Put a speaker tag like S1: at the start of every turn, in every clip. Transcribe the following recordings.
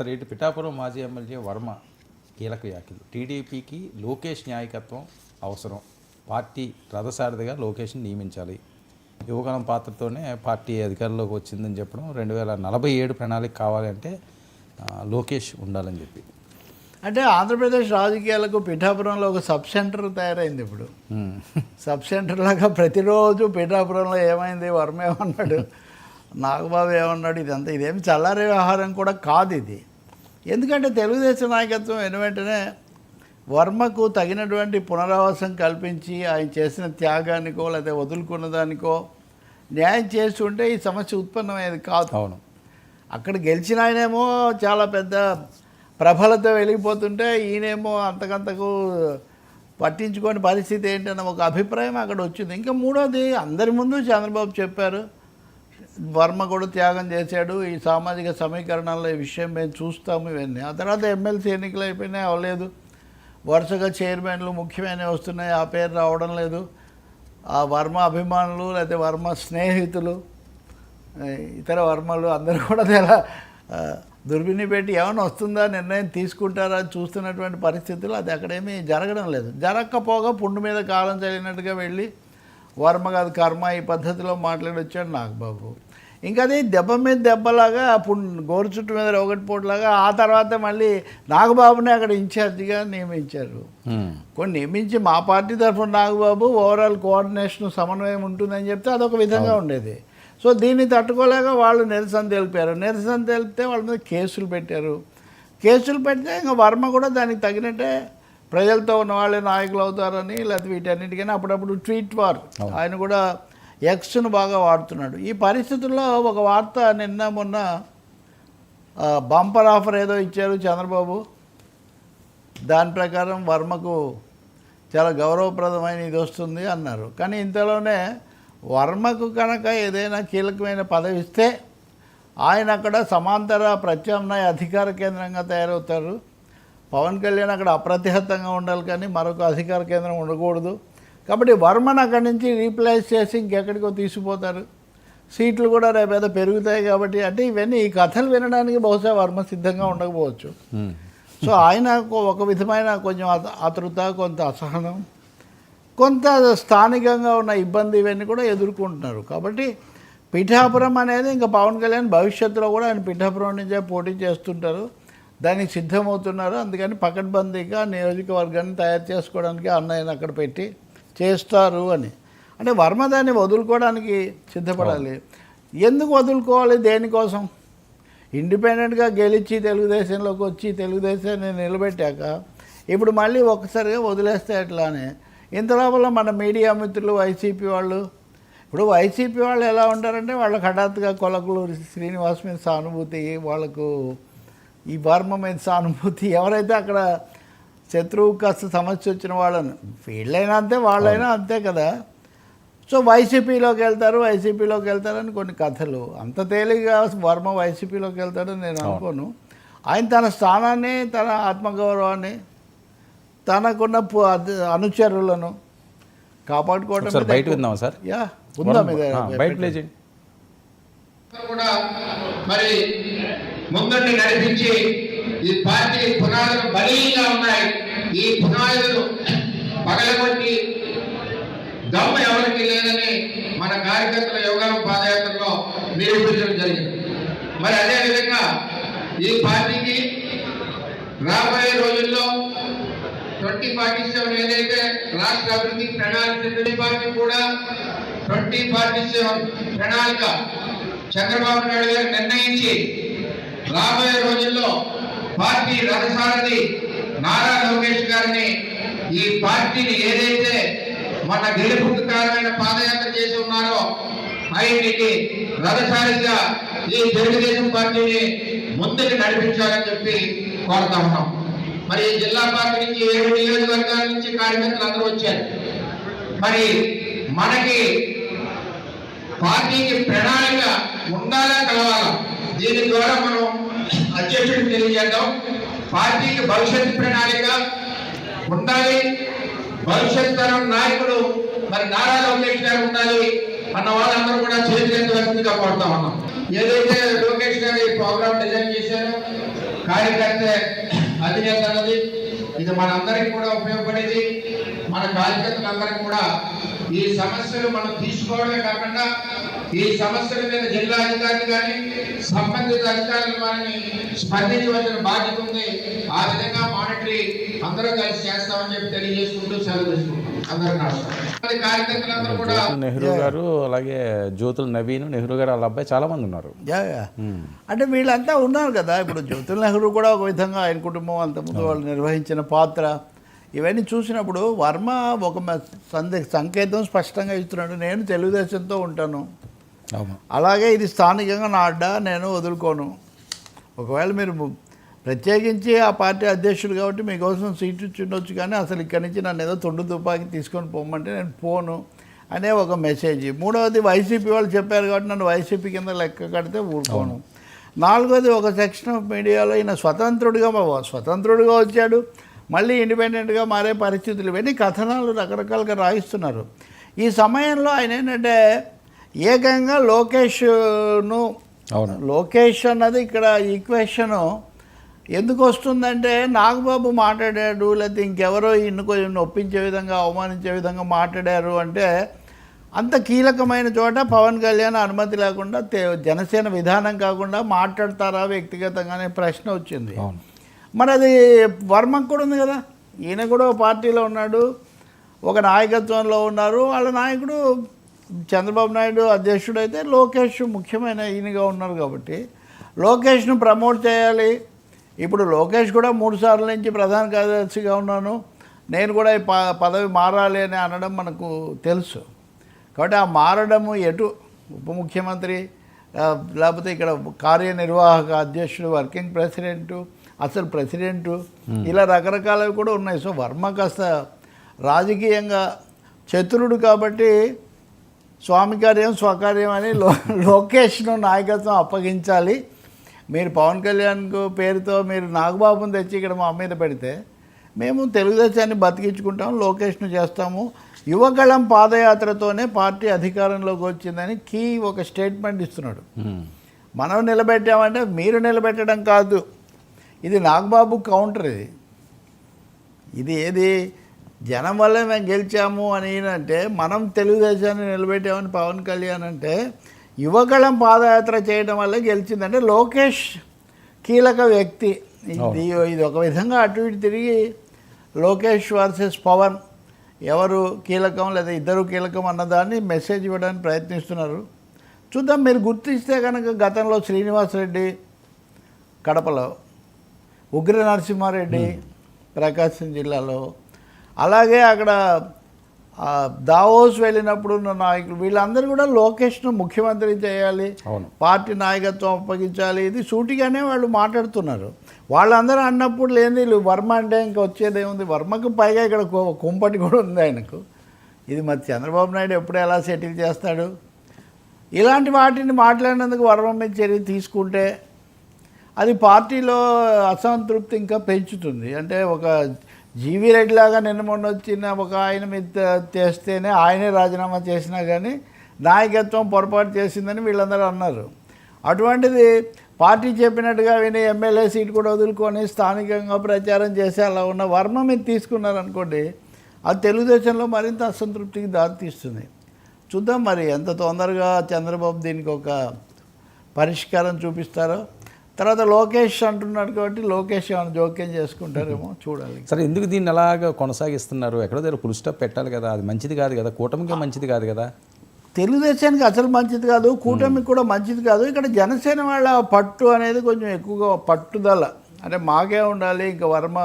S1: సరే ఇటు పిఠాపురం మాజీ ఎమ్మెల్యే వర్మ కీలక వ్యాఖ్యలు. టీడీపీకి లోకేష్ నాయకత్వం అవసరం. పార్టీ రథసారథిగా లోకేష్ని నియమించాలి. యువగలం పాత్రతోనే పార్టీ అధికారంలోకి వచ్చిందని చెప్పడం రెండు వేల నలభై ఏడు ప్రణాళిక కావాలంటే లోకేష్ ఉండాలని చెప్పి.
S2: అంటే ఆంధ్రప్రదేశ్ రాజకీయాలకు పిఠాపురంలో ఒక సబ్ సెంటర్ తయారైంది ఇప్పుడు. సబ్ సెంటర్ లాగా ప్రతిరోజు పిఠాపురంలో ఏమైంది? వర్మ ఏమన్నాడు? నాగబాబు ఏమన్నాడు? ఇదంతా ఇదేమి చల్లారే వ్యవహారం కూడా కాదు ఇది. ఎందుకంటే తెలుగుదేశం నాయకత్వం వెను వెంటనే వర్మకు తగినటువంటి పునరావాసం కల్పించి ఆయన చేసిన త్యాగానికో లేదా వదులుకున్న దానికో న్యాయం చేస్తుంటే ఈ సమస్య ఉత్పన్నమయ్యేది కాదు.
S1: అవును.
S2: అక్కడ గెలిచిన ఆయనేమో చాలా పెద్ద ప్రభలతో వెళ్ళిపోతుంటే ఈయనేమో అంతకంతకు పట్టించుకోని పరిస్థితి ఏంటన్న ఒక అభిప్రాయం అక్కడ వచ్చింది. ఇంకా మూడోది అందరి ముందు చంద్రబాబు చెప్పారు వర్మ కూడా త్యాగం చేశాడు. ఈ సామాజిక సమీకరణాల్లో ఈ విషయం మేము చూస్తాము ఇవన్నీ. ఆ తర్వాత ఎమ్మెల్సీ ఎన్నికలు అయిపోయినాయి అవ్వలేదు. వరుసగా చైర్మన్లు ముఖ్యమైనవి వస్తున్నాయి ఆ పేరు రావడం లేదు. ఆ వర్మ అభిమానులు లేకపోతే వర్మ స్నేహితులు ఇతర వర్మలు అందరూ కూడా చాలా దుర్బిని పెట్టి ఏమైనా వస్తుందా నిర్ణయం తీసుకుంటారా చూస్తున్నటువంటి పరిస్థితులు అది అక్కడేమీ జరగడం లేదు. జరగకపోగా పుండు మీద కాలం చల్లినట్టుగా వెళ్ళి వర్మ కాదు కర్మ ఈ పద్ధతిలో మాట్లాడి వచ్చాడు నాగబాబు ఇంకా అది దెబ్బ మీద దెబ్బలాగా పుండు గోరు చుట్టు మీద ఒకటి పోట్లాగా ఆ తర్వాత మళ్ళీ నాగబాబుని అక్కడ ఇన్ఛార్జిగా నియమించారు. కొన్ని నియమించి మా పార్టీ తరఫున నాగబాబు ఓవరాల్ కోఆర్డినేషన్ సమన్వయం ఉంటుందని చెప్తే అదొక విధంగా ఉండేది. సో దీన్ని తట్టుకోలేక వాళ్ళు నిరసన తెలిపారు. నిరసన తెలిపితే వాళ్ళ మీద కేసులు పెట్టారు. కేసులు పెడితే ఇంకా వర్మ కూడా దానికి తగినట్టే ప్రజలతో ఉన్న వాళ్ళే నాయకులు అవుతారని లేకపోతే వీటన్నిటికైనా అప్పుడప్పుడు ట్వీట్ వార్. ఆయన కూడా ఎక్స్ను బాగా వాడుతున్నాడు. ఈ పరిస్థితుల్లో ఒక వార్త నిన్న మొన్న బంపర్ ఆఫర్ ఏదో ఇచ్చారు చంద్రబాబు. దాని ప్రకారం వర్మకు చాలా గౌరవప్రదమైన ఇది వస్తుంది అన్నారు. కానీ ఇంతలోనే వర్మకు కనుక ఏదైనా కీలకమైన పదవి ఇస్తే ఆయన అక్కడ సమాంతర ప్రత్యామ్నాయ అధికార కేంద్రంగా తయారవుతారు. పవన్ కళ్యాణ్ అక్కడ అప్రతిహతంగా ఉండాలి కానీ మరొక అధికార కేంద్రం ఉండకూడదు. కాబట్టి వర్మను అక్కడి నుంచి రీప్లేస్ చేసి ఇంకెక్కడికో తీసుకుపోతారు. సీట్లు కూడా రేపు ఏదో పెరుగుతాయి కాబట్టి అంటే ఇవన్నీ ఈ కథలు వినడానికి బహుశా వర్మ సిద్ధంగా ఉండకపోవచ్చు. సో ఆయన ఒక విధమైన కొంచెం ఆత- ఆతృత కొంత అసహనం కొంత స్థానికంగా ఉన్న ఇబ్బంది ఇవన్నీ కూడా ఎదుర్కొంటున్నారు. కాబట్టి పిఠాపురం అనేది ఇంకా పవన్ కళ్యాణ్ భవిష్యత్తులో కూడా ఆయన పిఠాపురం నుంచే పోటీ చేస్తుంటారు. దానికి సిద్ధమవుతున్నారు. అందుకని పకడ్బందీగా నియోజకవర్గాన్ని తయారు చేసుకోవడానికి అన్నయ్యని అక్కడ పెట్టి చేస్తారు అని. అంటే వర్మ దాన్ని వదులుకోవడానికి సిద్ధపడాలి. ఎందుకు వదులుకోవాలి దేనికోసం? ఇండిపెండెంట్గా గెలిచి తెలుగుదేశంలోకి వచ్చి తెలుగుదేశాన్ని నిలబెట్టాక ఇప్పుడు మళ్ళీ ఒక్కసారిగా వదిలేస్తే ఎట్లా అని ఇంత లోపల మన మీడియా మిత్రులు వైసీపీ వాళ్ళు ఇప్పుడు వైసీపీ వాళ్ళు ఎలా ఉంటారంటే వాళ్ళకి హఠాత్తుగా కొలకులు శ్రీనివాస్ మీద సానుభూతి వాళ్ళకు ఈ వర్మ మీద సానుభూతి ఎవరైతే అక్కడ శత్రువు కాస్త సమస్య వచ్చిన వాళ్ళని. వీళ్ళైనా అంతే వాళ్ళైనా అంతే కదా. సో వైసీపీలోకి వెళ్తారు వైసీపీలోకి వెళ్తారని కొన్ని కథలు. అంత తేలిగ్గా వర్మ వైసీపీలోకి వెళ్తాడని నేను అనుకోను. ఆయన తన స్థానాన్ని తన ఆత్మగౌరవాన్ని తనకున్న అనుచరులను కాపాడుకోవడం
S1: బయట విందామా సార్?
S2: యా ఉందా మీద
S1: బయట
S3: కూడా మరి ముందండి నడిపించి ఈ పార్టీ పునాదులు బలీయంగా ఉన్నాయి. ఈ పునాదులు పగలగొట్టి దమ్ము ఎవరికి లేదని మన కార్యకర్తల యోగా పాదయాత్రలో నిరూపించడం జరిగింది. మరి అదేవిధంగా ఈ పార్టీకి రాబోయే రోజుల్లో ట్వంటీ ఫార్టీ సెవెన్ ఏదైతే రాష్ట్ర అభివృద్ధి ప్రణాళిక ట్వంటీ పార్టీ కూడా ట్వంటీ ఫార్టీ సెవెన్ ప్రణాళిక చంద్రబాబు నాయుడు గారు నిర్ణయించి రాబోయే రోజుల్లో పార్టీ రథసారథి నారా లోకేష్ గారిని ఈ పార్టీని ఏదైతే మన గెలుపుకు కారణమైన పాదయాత్ర చేసి ఉన్నారో ఆయనకి రథసారిగా ఈ తెలుగుదేశం పార్టీని ముందుకు నడిపించాలని చెప్పి కోరుతా ఉన్నాం. మరి జిల్లా పార్టీ నుంచి ఏడు నియోజకవర్గాల నుంచి కార్యకర్తలు అందరూ వచ్చారు. మరి మనకి పార్టీకి ప్రణాళిక ఉండాలా కలవాలా? దీని ద్వారా మనం అధ్యక్షుడికి తెలియజేద్దాం. పార్టీకి భవిష్యత్ ప్రణాళిక ఉండాలి. భవిష్యత్ తరం నాయకులు మరి నారా లోకేష్ గారు ఉండాలి అన్న వాళ్ళందరూ కూడా చేతులెత్తవలసిందిగా కోరుతా ఉన్నాం. ఏదైతే లోకేష్ గారు ఈ ప్రోగ్రామ్ డిజైన్ చేశారో కార్యకర్త అధినేత అన్నది ఇది మనందరికి కూడా ఉపయోగపడేది. మన కార్యకర్తలందరికీ కూడా ఈ సమస్యలు మనం తీసుకోవడమే కాకుండా ఈ సమస్యల మీద జిల్లా అధికారులు కానీ సంబంధిత అధికారులు మనని స్పందించవలసిన బాధ్యత ఉంది. ఆ విధంగా మానిటరీ అందరూ కలిసి చేస్తామని చెప్పి తెలియజేసుకుంటూ సెలవు తీసుకుంటాం
S1: నెహ్రూ గారు అలాగే జ్యోతుల నవీన్ నెహ్రూ గారు వాళ్ళ అబ్బాయి చాలా మంది ఉన్నారు.
S2: Yeah, yeah. అంటే వీళ్ళంతా ఉన్నారు కదా. ఇప్పుడు జ్యోతుల్ నెహ్రూ కూడా ఒక విధంగా ఆయన కుటుంబం అంతకుముందు వాళ్ళు నిర్వహించిన పాత్ర ఇవన్నీ చూసినప్పుడు వర్మ ఒక మ- సందే సంకేతం స్పష్టంగా ఇస్తున్నాడు. నేను తెలుగుదేశంతో ఉంటాను. అలాగే ఇది స్థానికంగా నా అడ్డా నేను వదులుకోను. ఒకవేళ మీరు ప్రత్యేకించి ఆ పార్టీ అధ్యక్షుడు కాబట్టి మీకోసం సీట్ ఇచ్చి ఉండొచ్చు కానీ అసలు ఇక్కడి నుంచి నన్ను ఏదో తొండు తుపాకి తీసుకొని పోమంటే నేను పోను అనే ఒక మెసేజ్. మూడవది వైసీపీ వాళ్ళు చెప్పారు కాబట్టి నన్ను వైసీపీ కింద లెక్క కడితే ఊరుకోను. నాలుగోది ఒక సెక్షన్ ఆఫ్ మీడియాలో ఈయన స్వతంత్రుడిగా స్వతంత్రుడిగా వచ్చాడు. మళ్ళీ ఇండిపెండెంట్గా మారే పరిస్థితులు ఇవన్నీ కథనాలు రకరకాలుగా రాయిస్తున్నారు. ఈ సమయంలో ఆయన ఏంటంటే ఏకంగా లోకేష్ను
S1: అవును.
S2: లోకేష్ అన్నది ఇక్కడ ఈక్వేషను ఎందుకు వస్తుందంటే నాగబాబు మాట్లాడాడు లేకపోతే ఇంకెవరో ఇన్ను కొంచెం నొప్పించే విధంగా అవమానించే విధంగా మాట్లాడారు అంటే అంత కీలకమైన చోట పవన్ కళ్యాణ్ అనుమతి లేకుండా జనసేన విధానం కాకుండా మాట్లాడతారా వ్యక్తిగతంగానే ప్రశ్న వచ్చింది. మరి అది వర్మకు కూడా ఉంది కదా. ఈయన కూడా పార్టీలో ఉన్నాడు. ఒక నాయకత్వంలో ఉన్నారు. వాళ్ళ నాయకుడు చంద్రబాబు నాయుడు అధ్యక్షుడు అయితే లోకేష్ ముఖ్యమైన ఈయనగా ఉన్నారు కాబట్టి లోకేష్ను ప్రమోట్ చేయాలి. ఇప్పుడు లోకేష్ కూడా మూడు సార్లు నుంచి ప్రధాన కార్యదర్శిగా ఉన్నాను. నేను కూడా ఈ పదవి మారాలి అని అనడం మనకు తెలుసు. కాబట్టి ఆ మారడము ఎటు ఉప ముఖ్యమంత్రి లేకపోతే ఇక్కడ కార్యనిర్వాహక అధ్యక్షుడు వర్కింగ్ ప్రెసిడెంటు అసలు ప్రెసిడెంటు ఇలా రకరకాలవి కూడా ఉన్నాయి. సో వర్మ కాస్త రాజకీయంగా చతురుడు కాబట్టి స్వామి కార్యం స్వకార్యం అని లో లోకేష్ను నాయకత్వం అప్పగించాలి. మీరు పవన్ కళ్యాణ్ పేరుతో మీరు నాగబాబుని తెచ్చి ఇక్కడ మా మీద పెడితే మేము తెలుగుదేశాన్ని బతికించుకుంటాం లోకేష్ను చేస్తాము. యువగళం పాదయాత్రతోనే పార్టీ అధికారంలోకి వచ్చిందని కీ ఒక స్టేట్మెంట్ ఇస్తున్నాడు. మనం నిలబెట్టామంటే మీరు నిలబెట్టడం కాదు. ఇది నాగబాబు కౌంటర్ ఇది. ఇది ఏది? జనం వల్లే మేము గెలిచాము అని అంటే మనం తెలుగుదేశాన్ని నిలబెట్టామని పవన్ కళ్యాణ్ అంటే యువగళం పాదయాత్ర చేయడం వల్ల గెలిచిందంటే లోకేష్ కీలక వ్యక్తి. ఇది ఇది ఒక విధంగా అటు ఇటు తిరిగి లోకేష్ వర్సెస్ పవన్ ఎవరు కీలకం లేదా ఇద్దరు కీలకం అన్నదాన్ని మెసేజ్ ఇవ్వడానికి ప్రయత్నిస్తున్నారు. చూద్దాం మీరు గుర్తిస్తే కనుక గతంలో శ్రీనివాసరెడ్డి కడపలో ఉగ్ర నరసింహారెడ్డి ప్రకాశం జిల్లాలో అలాగే అక్కడ దావోస్ వెళ్ళినప్పుడు ఉన్న నాయకులు వీళ్ళందరూ కూడా లోకేష్ను ముఖ్యమంత్రి చేయాలి. పార్టీ నాయకత్వం అప్పగించాలి ఇది సూటిగానే వాళ్ళు మాట్లాడుతున్నారు. వాళ్ళందరూ అన్నప్పుడు లేని వర్మ అంటే ఇంకా వచ్చేది ఏముంది వర్మకు పైగా ఇక్కడ కుంపటి కూడా ఉంది ఆయనకు. ఇది మరి చంద్రబాబు నాయుడు ఎప్పుడు ఎలా సెటిల్ చేస్తాడు? ఇలాంటి వాటిని మాట్లాడినందుకు వర్మ మీద చర్య తీసుకుంటే అది పార్టీలో అసంతృప్తి ఇంకా పెంచుతుంది. అంటే ఒక జీవీ రెడ్డి లాగా నిన్న మొన్న వచ్చిన ఒక ఆయన మీద చేస్తేనే ఆయనే రాజీనామా చేసినా కానీ నాయకత్వం పొరపాటు చేసిందని వీళ్ళందరూ అన్నారు. అటువంటిది పార్టీ చెప్పినట్టుగా విని ఎమ్మెల్యే సీట్ కూడా వదులుకొని స్థానికంగా ప్రచారం చేసి అలా ఉన్న వర్మ మీరు తీసుకున్నారనుకోండి అది తెలుగుదేశంలో మరింత అసంతృప్తికి దారితీస్తుంది చూద్దాం మరి ఎంత తొందరగా చంద్రబాబు దీనికి ఒక పరిష్కారం చూపిస్తారో. తర్వాత లోకేష్ అంటున్నాడు కాబట్టి లోకేష్ ఏమైనా జోక్యం చేసుకుంటారేమో చూడాలి
S1: సరే ఎందుకు దీన్ని ఎలాగ కొనసాగిస్తున్నారు? ఎక్కడో దగ్గర ఫుల్ స్టాప్ పెట్టాలి కదా అది మంచిది కాదు కదా కూటమికి మంచిది కాదు కదా?
S2: తెలుగుదేశానికి అసలు మంచిది కాదు కూటమికి కూడా మంచిది కాదు. ఇక్కడ జనసేన వాళ్ళ పట్టు అనేది కొంచెం ఎక్కువగా పట్టుదల. అంటే మాకే ఉండాలి ఇంకా వర్మ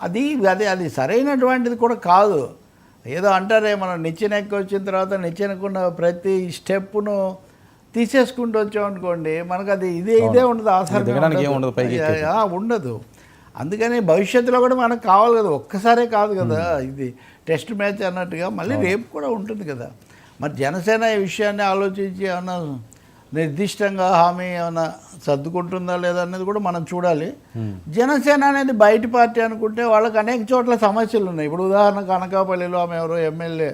S2: అది అది అది సరైనటువంటిది కూడా కాదు. ఏదో అంటారే మనం నిచ్చెన ఎక్కి వచ్చిన తర్వాత నిచ్చెనకున్న ప్రతి స్టెప్పును తీసేసుకుంటూ వచ్చాం అనుకోండి మనకు అది ఇదే ఇదే ఉండదు ఆధారం
S1: దిగడానికి ఏం ఉండదు పైకి
S2: ఆ, ఉండదు. అందుకని భవిష్యత్తులో కూడా మనకు కావాలి కదా ఒక్కసారే కాదు కదా ఇది టెస్ట్ మ్యాచ్ అన్నట్టుగా మళ్ళీ రేపు కూడా ఉంటుంది కదా. మరి జనసేన ఈ విషయాన్ని ఆలోచించి ఏమన్నా నిర్దిష్టంగా హామీ ఏమైనా సర్దుకుంటుందా లేదా అనేది కూడా మనం చూడాలి. జనసేన అనేది బయట పార్టీ అనుకుంటే వాళ్ళకి అనేక చోట్ల సమస్యలు ఉన్నాయి. ఇప్పుడు ఉదాహరణకు అనకాపల్లిలో ఆమె ఎవరో ఎమ్మెల్యే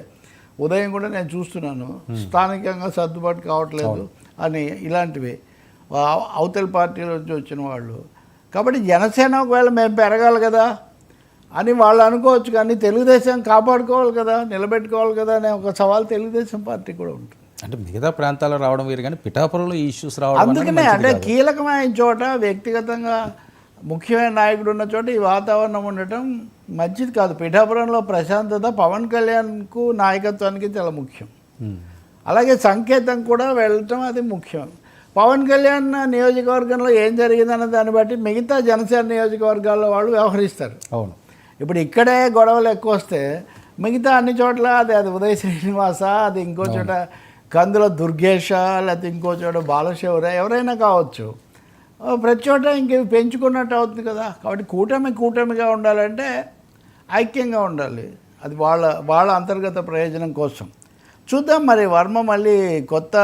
S2: ఉదయం కూడా నేను చూస్తున్నాను. స్థానికంగా సర్దుబాటు కావట్లేదు అని ఇలాంటివి. అవతల పార్టీలో నుంచి వచ్చిన వాళ్ళు. కాబట్టి జనసేన ఒకవేళ మేము పెరగాలి కదా అని వాళ్ళు అనుకోవచ్చు కానీ తెలుగుదేశం కాపాడుకోవాలి కదా నిలబెట్టుకోవాలి కదా అనే ఒక సవాల్ తెలుగుదేశం పార్టీ కూడా ఉంటుంది.
S1: అంటే మిగతా ప్రాంతాల్లో రావడం వేరు కానీ పిఠాపురంలో ఇష్యూస్ రావడం
S2: అందుకనే అంటే. కీలకమైన చోట వ్యక్తిగతంగా ముఖ్యమైన నాయకుడు ఉన్న చోట ఈ వాతావరణం ఉండటం మంచిది కాదు. పిఠాపురంలో ప్రశాంతత పవన్ కళ్యాణ్కు నాయకత్వానికి చాలా ముఖ్యం. అలాగే సంకేతం కూడా వెళ్ళటం అది ముఖ్యం. పవన్ కళ్యాణ్ నియోజకవర్గంలో ఏం జరిగిందన్న దాన్ని బట్టి మిగతా జనసేన నియోజకవర్గాల్లో వాళ్ళు వ్యవహరిస్తారు.
S1: అవును.
S2: ఇప్పుడు ఇక్కడే గొడవలు ఎక్కువ వస్తే మిగతా అన్ని చోట్ల అది అది ఉదయ్ శ్రీనివాస అది ఇంకో చోట కందుల దుర్గేష లేకపోతే ఇంకో చోట బాలశివర ఎవరైనా కావచ్చు. ప్రతి చోట ఇంక పెంచుకున్నట్టు అవుతుంది కదా. కాబట్టి కూటమి కూటమిగా ఉండాలంటే ఐక్యంగా ఉండాలి. అది వాళ్ళ వాళ్ళ అంతర్గత ప్రయోజనం కోసం. చూద్దాం మరి వర్మ మళ్ళీ కొత్త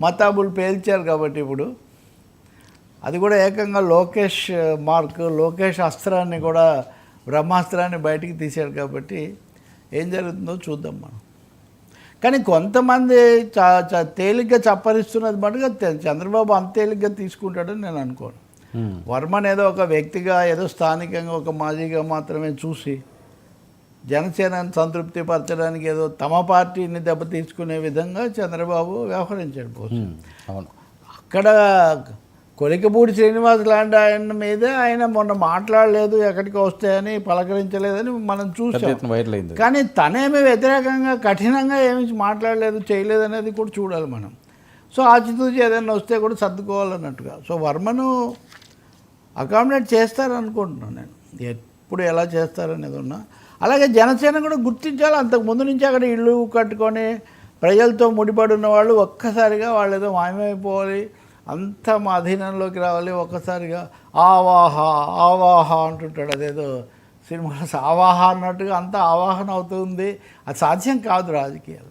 S2: మతాబులు పేల్చారు కాబట్టి ఇప్పుడు. అది కూడా ఏకంగా లోకేష్ మార్క్ లోకేష్ అస్త్రాన్ని కూడా బ్రహ్మాస్త్రాన్ని బయటికి తీశాడు కాబట్టి ఏం జరుగుతుందో చూద్దాం మనం. కానీ కొంతమంది తేలిగ్గా చప్పరిస్తున్నది మటుగా చంద్రబాబు అంత తేలిగ్గా తీసుకుంటాడని నేను అనుకోను
S1: ఉమ్.
S2: వర్మన్ ఏదో ఒక వ్యక్తిగా ఏదో స్థానికంగా ఒక మాజీగా మాత్రమే చూసి జనసేనను సంతృప్తి పరచడానికి ఏదో తమ పార్టీని దెబ్బతీసుకునే విధంగా చంద్రబాబు వ్యవహరించాడు బహుశా.
S1: అవును
S2: అక్కడ కొలికపూడి శ్రీనివాస్ లాంటి ఆయన మీదే ఆయన మొన్న మాట్లాడలేదు ఎక్కడికి వస్తాయని పలకరించలేదని మనం చూసాం కానీ తనేమి వ్యతిరేకంగా కఠినంగా ఏమి మాట్లాడలేదు చేయలేదు అనేది కూడా చూడాలి మనం. సో ఆచితూచి ఏదైనా వస్తే కూడా సర్దుకోవాలన్నట్టుగా. సో వర్మను అకామిడేట్ చేస్తారనుకుంటున్నాను నేను. ఎప్పుడు ఎలా చేస్తారనేది ఉన్నా. అలాగే జనసేన కూడా గుర్తించాలి. అంతకు ముందు నుంచి అక్కడ ఇల్లు కట్టుకొని ప్రజలతో ముడిపడి ఉన్న వాళ్ళు ఒక్కసారిగా వాళ్ళు ఏదో మాయమైపోవాలి అంత మా అధీనంలోకి రావాలి ఒక్కసారిగా ఆవాహ ఆవాహ అంటుంటాడు. అదేదో సినిమాలో ఆవాహ అన్నట్టుగా అంతా ఆవాహన అవుతుంది. అది సాధ్యం కాదు రాజకీయాలు.